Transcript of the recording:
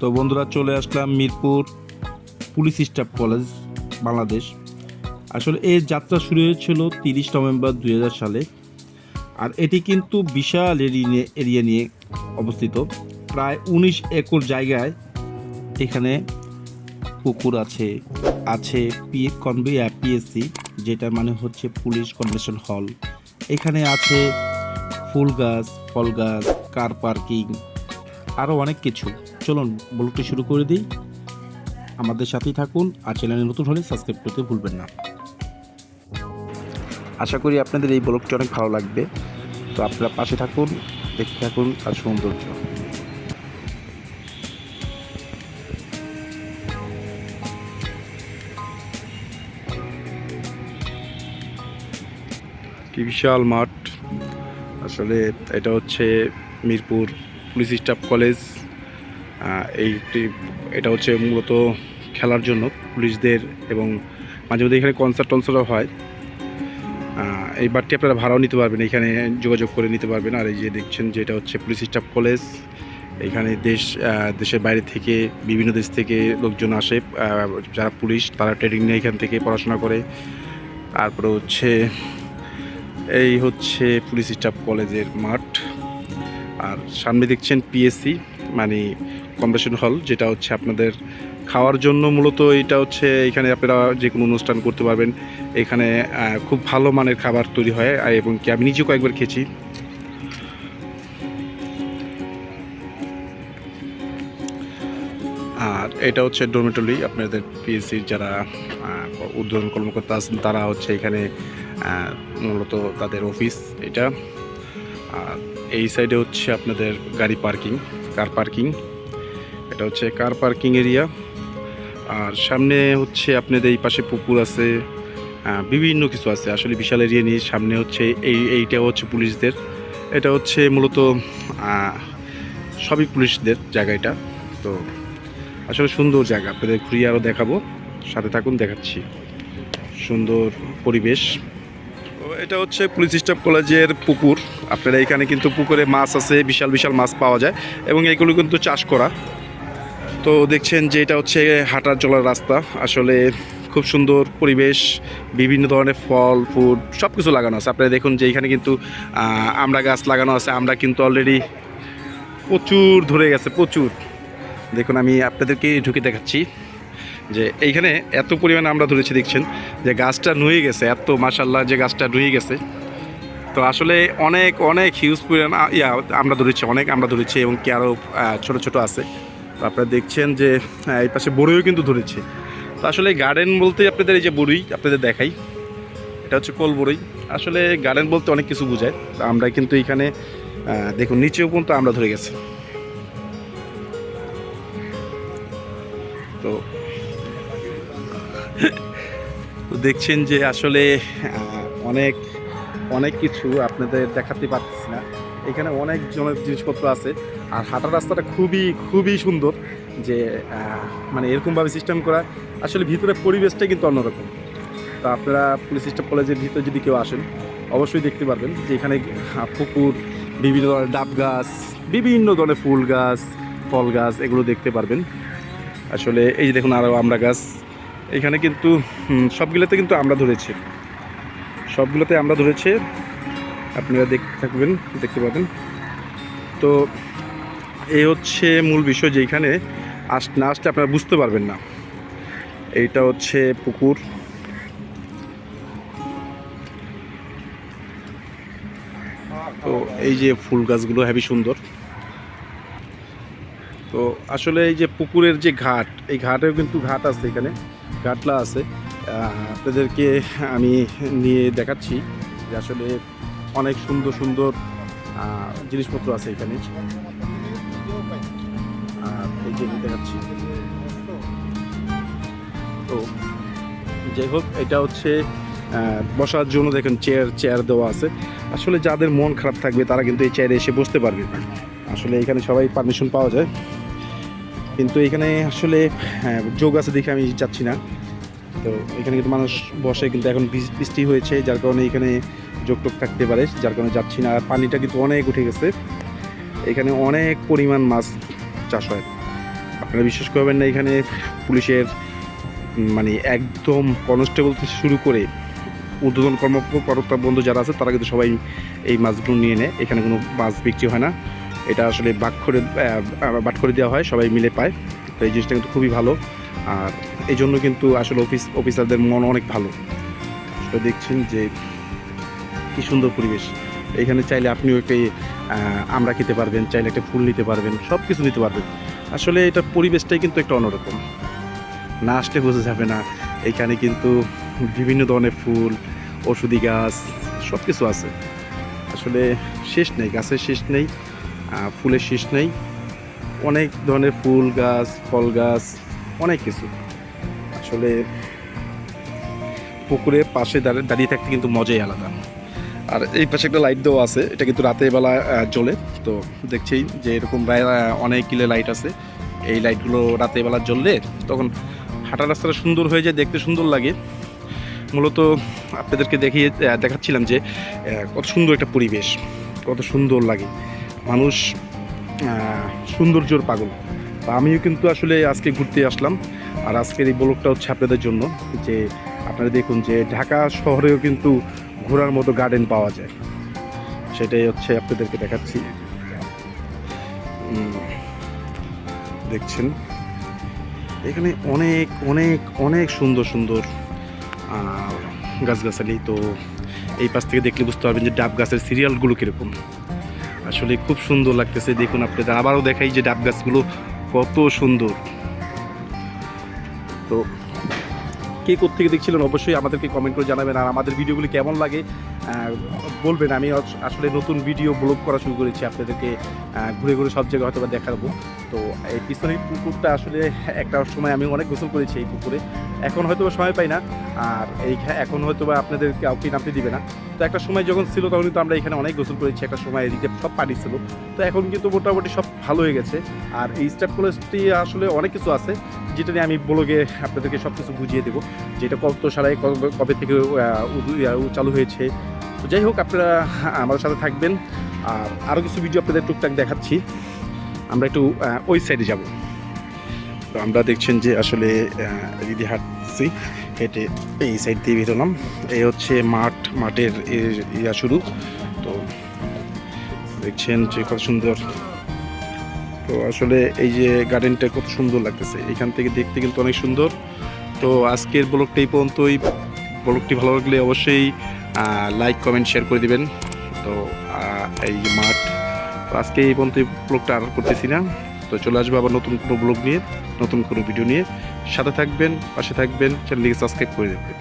তো বন্ধুরা চলে আসলাম Mirpur police staff college, Bangladesh. আসলে এই যাত্রা শুরু হয়েছিল তিরিশ নভেম্বর দু হাজার সালে। আর এটি কিন্তু বিশাল এরিয়া নিয়ে অবস্থিত। প্রায় উনিশ একর জায়গায় এখানে পুকুর আছে আছে পি কনভি পিএসসি যেটা মানে হচ্ছে পুলিশ কনভেনশন হল। এখানে আছে ফুল গাছ, ফল গাছ কার পার্কিং আরও অনেক কিছু। চলুন ব্লগটি শুরু করে দিই। আমাদের সাথেই থাকুন আর চ্যানেলে নতুন হলে সাবস্ক্রাইব করতে ভুলবেন না। আশা করি আপনাদের এই ব্লগটি অনেক ভালো লাগবে। তো আপনারা পাশে থাকুন, দেখতে থাকুন আর সৌন্দর্য। কি বিশাল মাঠ। আসলে এটা হচ্ছে মিরপুর পুলিশ স্টাফ কলেজ। এইটি, এটা হচ্ছে মূলত খেলার জন্য পুলিশদের এবং মাঝে মধ্যে এখানে কনসার্ট টনসার্টও হয়। এই বারটি আপনারা ভাড়াও নিতে পারবেন, এখানে যোগাযোগ করে নিতে পারবেন। আর এই যে দেখছেন যে এটা হচ্ছে পুলিশ স্টাফ কলেজ, এখানে দেশ দেশের বাইরে থেকে, বিভিন্ন দেশ থেকে লোকজন আসে। যারা পুলিশ, তারা ট্রেনিং নিয়ে এখান থেকে, পড়াশোনা করে। তারপরে হচ্ছে এই হচ্ছে পুলিশ স্টাফ কলেজের মাঠ। আর সামনে দেখছেন পিএসসি মানে কম্পিটিশন হল যেটা হচ্ছে আপনাদের খাওয়ার জন্য মূলত এটা হচ্ছে এখানে আপনারা যে কোনো অনুষ্ঠান করতে পারবেন। এখানে খুব ভালো মানের খাবার তৈরি হয় এবং কি আমি নিজেও কয়েকবার খেয়েছি। আর এটা হচ্ছে ডোমেটরি আপনাদের পিএসসির যারা উদ্বোধন কর্মকর্তা আছেন, তারা হচ্ছে এখানে মূলত তাদের অফিস এটা। আর এই সাইডে হচ্ছে আপনাদের গাড়ি পার্কিং কার পার্কিং এটা হচ্ছে কার পার্কিং এরিয়া আর সামনে হচ্ছে আপনাদের এই পাশে পুকুর আছে বিভিন্ন কিছু আছে। আসলে বিশাল এরিয়া নিয়ে সামনে হচ্ছে এই এইটা হচ্ছে পুলিশদের। এটা হচ্ছে মূলত সবই পুলিশদের জায়গা এটা। তো আসলে সুন্দর জায়গা, আপনাদের ঘুরিয়ে আরও দেখাবো। সাথে থাকুন, দেখাচ্ছি। সুন্দর পরিবেশ। এটা হচ্ছে পুলিশ স্টাফ কলেজের পুকুর। আপনারা এখানে কিন্তু পুকুরে মাছ আছে, বিশাল বিশাল মাছ পাওয়া যায় এবং এগুলো কিন্তু চাষ করা। তো দেখছেন যে এটা হচ্ছে হাঁটার চলার রাস্তা। আসলে খুব সুন্দর পরিবেশ, বিভিন্ন ধরনের ফল ফুড সব কিছু লাগানো আছে। আপনারা দেখুন যে এখানে কিন্তু আমরা গাছ লাগানো আছে। আমরা কিন্তু অলরেডি প্রচুর ধরে গেছে, প্রচুর। দেখুন, আমি আপনাদেরকে ঢুকে দেখাচ্ছি। যে এইখানে এত পরিমাণে আমরা ধরেছি দেখছেন, যে গাছটা নুয়ে গেছে, এত মাসাল্লাহ যে গাছটা নুয়ে গেছে। তো আসলে অনেক অনেক হিউজ পরিমাণ ইয়া, আমরা ধরেছি, অনেক আমরা ধরেছি এবং কি আরও ছোটো ছোটো আছে। তো আপনারা দেখছেন যে এই পাশে বড়ইও কিন্তু ধরেছে। তো আসলে গার্ডেন বলতে আপনাদের এই যে বড়ই আপনাদের দেখাই। এটা হচ্ছে কল বড়ই আসলে গার্ডেন বলতে অনেক কিছু বোঝায়। তো আমরা কিন্তু এখানে দেখুন, নিচেও পর্যন্ত আমরা ধরে গেছি। তো তো দেখছেন যে আসলে অনেক অনেক কিছু আপনাদের দেখাতে পারতেছি না। এখানে অনেক জনের জিনিসপত্র আছে। আর হাঁটার রাস্তাটা খুবই খুবই সুন্দর যে মানে এরকমভাবে সিস্টেম করা, আসলে ভিতরে পরিবেশটা কিন্তু অন্যরকম। তো আপনারা পুলিশ স্টাফ কলেজের ভিতরে যদি কেউ আসেন, অবশ্যই দেখতে পারবেন যে এখানে পুকুর, বিভিন্ন ধরনের ডাব গাছ, বিভিন্ন ধরনের ফুল গাছ, ফল গাছ, এগুলো দেখতে পারবেন। আসলে এই যে দেখুন আরও আমরা গাছ এখানে কিন্তু সবগুলোতে কিন্তু আমরা ধরেছি। সবগুলোতে আমরা ধরেছে। আপনারা দেখতে থাকবেন, দেখতে পাবেন। তো এই হচ্ছে মূল বিষয় যে এখানে আস, না আসলে আপনারা বুঝতে পারবেন না। এইটা হচ্ছে পুকুর। তো এই যে ফুল গাছগুলো হেবি সুন্দর। তো আসলে এই যে পুকুরের যে ঘাট, এই ঘাটেও কিন্তু ঘাট আছে এখানে। ঘাটলা আছে। আপনাদেরকে আমি নিয়ে দেখাচ্ছি যে আসলে অনেক সুন্দর সুন্দর জিনিসপত্র আছে এখানে। দেখাচ্ছি। তো যাই হোক, এটা হচ্ছে বসার জন্য দেখেন চেয়ার চেয়ার দেওয়া আছে। আসলে যাদের মন খারাপ থাকবে তারা কিন্তু এই চেয়ারে এসে বসতে পারবে। আসলে এখানে সবাই পারমিশন পাওয়া যায়। কিন্তু এখানে আসলে হ্যাঁ, যোগ আছে দেখে আমি যাচ্ছি না। তো এখানে কিন্তু মানুষ বসে কিন্তু এখন বৃষ- বৃষ্টি হয়েছে যার কারণে এখানে যোগ যোগটোক থাকতে পারে যার কারণে যাচ্ছি না। আর পানিটা কিন্তু অনেক উঠে গেছে। এখানে অনেক পরিমাণ মাছ চাষ হয়। আপনারা বিশ্বাস করবেন না এখানে পুলিশের মানে একদম কনস্টেবল থেকে শুরু করে উদ্বোধন কর্মকর্তা বন্ধু যারা আছে তারা কিন্তু সবাই এই মাছগুলো নিয়ে নেয়। এখানে কোনো মাছ বিক্রি হয় না। এটা আসলে বাক করে বাট করে দেওয়া হয়, সবাই মিলে পায়। তো এই জিনিসটা কিন্তু খুবই ভালো। আর এই জন্য কিন্তু আসলে অফিস, অফিসারদের মন অনেক ভালো। আসলে দেখছেন যে কি সুন্দর পরিবেশ। এখানে চাইলে আপনিও একটি আমরা খেতে পারবেন, চাইলে একটা ফুল নিতে পারবেন সব কিছু নিতে পারবেন। আসলে এটা পরিবেশটাই কিন্তু একটা অন্যরকম। না আসলে বোঝা যাবে না। এখানে কিন্তু বিভিন্ন ধরনের ফুল, ওষুধি গাছ সব কিছু আছে। আসলে শেষ নেই, গাছের শেষ নেই। ফুলের শীষ নেই। অনেক ধরনের ফুল গাছ, ফল গাছ, অনেক কিছু। আসলে পুকুরের পাশে দাঁড়িয়ে দাঁড়িয়ে থাকতে কিন্তু মজাই আলাদা। আর এই পাশে একটা লাইট দেওয়া আছে, এটা কিন্তু রাতের বেলা জ্বলে। তো দেখছি যে এরকম অনেক কিলো লাইট আছে। এই লাইটগুলো রাতের বেলা জ্বললে তখন হাঁটা রাস্তাটা সুন্দর হয়ে যায়, দেখতে সুন্দর লাগে। মূলত আপনাদেরকে দেখিয়ে দেখাচ্ছিলাম যে কত সুন্দর একটা পরিবেশ, কত সুন্দর লাগে। মানুষ সৌন্দর্যর পাগল। তো আমিও কিন্তু আসলে আজকে ঘুরতে আসলাম। আর আজকের এই ব্লগটা হচ্ছে আপনাদের জন্য। যে আপনারা দেখুন যে ঢাকা শহরেও কিন্তু ঘোরার মতো গার্ডেন পাওয়া যায়। সেটাই হচ্ছে আপনাদেরকে দেখাচ্ছি। দেখছেন? এখানে অনেক অনেক অনেক সুন্দর সুন্দর গাছগাছালি। তো এই পাশ থেকে দেখলে বুঝতে পারবেন যে ডাব গাছের সিরিয়ালগুলো কীরকম। আসলে খুব সুন্দর লাগতেছে। দেখুন আপনাদের, আবারও দেখাই যে ডাব গাছগুলো কত সুন্দর। তো কে কোথেকে দেখছিলেন অবশ্যই আমাদেরকে কমেন্ট করে জানাবেন আর আমাদের ভিডিওগুলি কেমন লাগে বলবেন। আমি আসলে নতুন ভিডিও ব্লগ করা শুরু করেছি আপনাদেরকে ঘুরে ঘুরে সব জায়গায় হয়তো দেখাবো। তো এই পিছনের পুকুরটা আসলে একটা সময় আমি অনেক গোসল করেছি এই পুকুরে। এখন হয়তো সময় পাই না, আর এই এখন হয়তো বা আপনাদের কাউকে নামতে দিবে না। তো একটা সময় যখন ছিল তখন কিন্তু আমরা এখানে অনেক গোসল করেছি, একটা সময় এদিকে সব পানি ছিল। তো এখন কিন্তু মোটামুটি সব ভালো হয়ে গেছে। আর এই স্টাফ কলেজটি আসলে অনেক কিছু আছে, যেটা নিয়ে আমি ব্লগে আপনাদেরকে সব কিছু বুঝিয়ে দেবো। যেটা কত সারাই কবে- থেকে চালু হয়েছে। যাই হোক, আপনারা আমাদের সাথে থাকবেন। আর আরও কিছু ভিডিও আপনাদের টুকটাক দেখাচ্ছি। আমরা একটু ওই সাইডে যাব। তো আমরা দেখছেন যে আসলে দিদি হাঁটছি, হেঁটে এই সাইড দিয়ে বেরোলাম। এই হচ্ছে মাঠ, মাঠের ইয়া শুরু। তো দেখছেন যে কত সুন্দর। তো আসলে এই যে গার্ডেনটা কত সুন্দর লাগতেছে। এখান থেকে দেখতে কিন্তু অনেক সুন্দর। তো আজকের ব্লগটা এই পর্যন্তই। ব্লগটি ভালো লাগলে অবশ্যই লাইক কমেন্ট শেয়ার করে দিবেন। তো এই যে মাঠ তো আজকে এই পর্যন্ত ব্লগটা আর করতেছি না। তো চলে আসব আবার নতুন কোনো ব্লগ নিয়ে, নতুন কোনো ভিডিও নিয়ে। সাথে থাকবেন, পাশে থাকবেন চ্যানেলটিকে সাবস্ক্রাইব করে দেবেন